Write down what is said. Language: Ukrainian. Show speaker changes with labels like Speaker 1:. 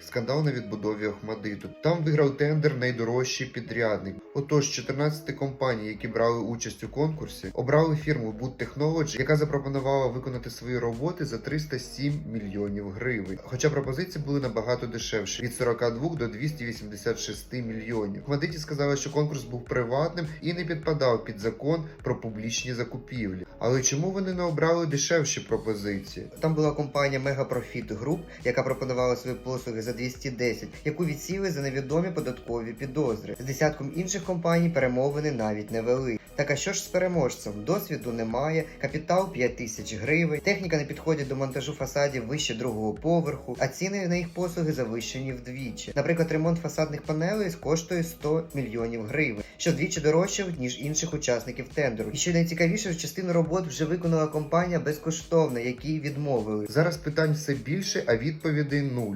Speaker 1: скандал на відбудові Охмадиту. Там виграв тендер найдорожчий підрядник. Отож, 14 компаній, які брали участь у конкурсі, обрали фірму Boot Technology, яка запропонувала виконати свої роботи за 307 мільйонів гривень. Хоча пропозиції були набагато дешевші від 42 до 286 мільйонів. Охмадиті сказали, що конкурс був приватним і не підпадав під закон про публічні закупівлі. Але чому вони не обрали дешевші пропозиції?
Speaker 2: Там була компанія Megaprofit Group, яка пропонувала свої послуги за 210, яку відсіли за невідомі податкові підозри. З десятком інших компаній перемовини навіть не вели. Так а що ж з переможцем? Досвіду немає, капітал 5 тисяч гривень, техніка не підходить до монтажу фасадів вище другого поверху, а ціни на їх послуги завищені вдвічі. Наприклад, ремонт фасадних панелей коштує 100 мільйонів гривень, що вдвічі дорожче, ніж інших учасників тендеру. І що найцікавіше, частину робот вже виконала компанія безкоштовно, якій відмовили.
Speaker 1: Зараз питань все більше, а відповідей нуль.